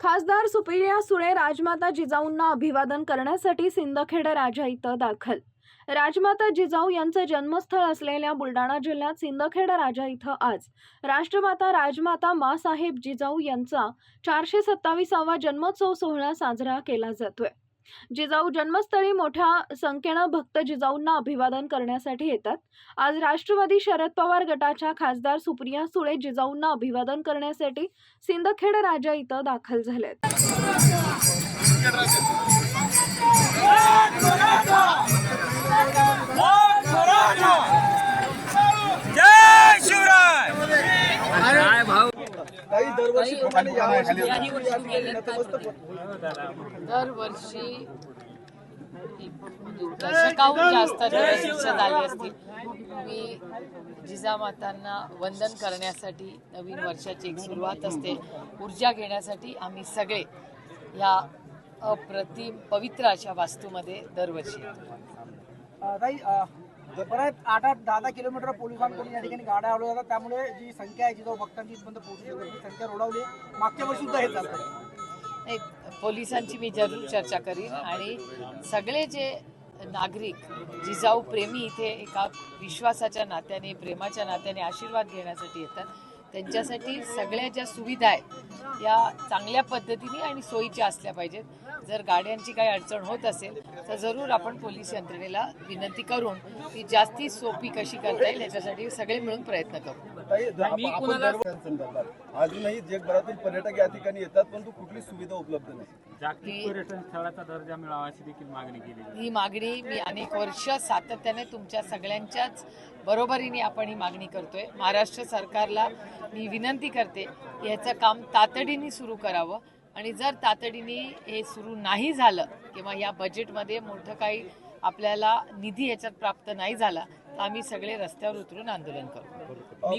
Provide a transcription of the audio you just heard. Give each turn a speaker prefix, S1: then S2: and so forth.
S1: खासदार सुप्रिया सुळे राजमाता जिजाऊंना अभिवादन करण्यासाठी सिंदखेड राजा इथं दाखल. राजमाता जिजाऊ यांचं जन्मस्थळ असलेल्या बुलढाणा जिल्ह्यात सिंदखेड राजा इथं आज. राष्ट्रमाता राजमाता मासाहेब जिजाऊ यांचा चारशे सत्तावीसावा जन्मोत्सव सोहळा साजरा केला जातोय. जिजाऊ जन्मस्थळी मोठ्या संख्येनं भक्त जिजाऊंना अभिवादन करण्यासाठी येतात. आज राष्ट्रवादी शरद पवार गटाच्या खासदार सुप्रिया सुळे जिजाऊंना अभिवादन करण्यासाठी सिंदखेड राजा इथं दाखल झालेत.
S2: काही दरवर्षी प्रमाणे यावर्षी
S3: दरवर्षी दशकाहून जास्त झाली असतील. मी जिजामातांना वंदन करण्यासाठी नवीन वर्षाची एक सुरुवात असते. ऊर्जा घेण्यासाठी आम्ही सगळे या अप्रतिम पवित्र अशा वास्तूमध्ये दरवर्षी येतो.
S2: अ, ताई अ, परत आठ आठ दहा दहा किलोमीटर पोलिसांकडून या ठिकाणी गाड्या आलो जातात. त्यामुळे जी संख्या आहे जिजाऊ भक्तांची इथपर्यंत पोहोचली ती संख्या रोडावली. मागच्या वर्षी सुद्धा हे चालतं
S3: एक पोलिसांची मी जरूर चर्चा करीन आणि सगळे जे नागरिक जिजाऊ प्रेमी इथे एका विश्वासाच्या नात्याने प्रेमाच्या नात्याने आशीर्वाद घेण्यासाठी येतात. त्यांच्यासाठी सगळ्या ज्या सुविधा आहेत या चांगल्या पद्धतीने आणि सोयीच्या असल्या पाहिजेत. जर गाड्यांची काही अडचण होत असेल तर जरूर आपण पोलीस यंत्रणेला विनंती करून ती जास्ती सोपी कशी करता येईल याच्यासाठी सगळे मिळून प्रयत्न करू.
S4: अजूनही जगभरातून पर्यटक या ठिकाणी येतात परंतु कुठली सुविधा उपलब्ध नाही.
S5: जागतिक पर्यटन स्थळाचा दर्जा मिळावा अशी देखील मागणी केली आहे.
S3: ही मागणी मी अनेक वर्ष सातत्याने तुमच्या सगळ्यांच्याच बरोबरीने आपण ही मागणी करतोय. महाराष्ट्र सरकारला मी विनंती करते की ह्याचं काम तातडीने सुरू करावं. आणि जर तातडीने हे सुरू नाही झालं किंवा या बजेटमध्ये मोठं काही आपल्याला निधी ह्याच्यात प्राप्त नाही झाला तर आम्ही सगळे रस्त्यावर उतरून आंदोलन करू.
S4: अ,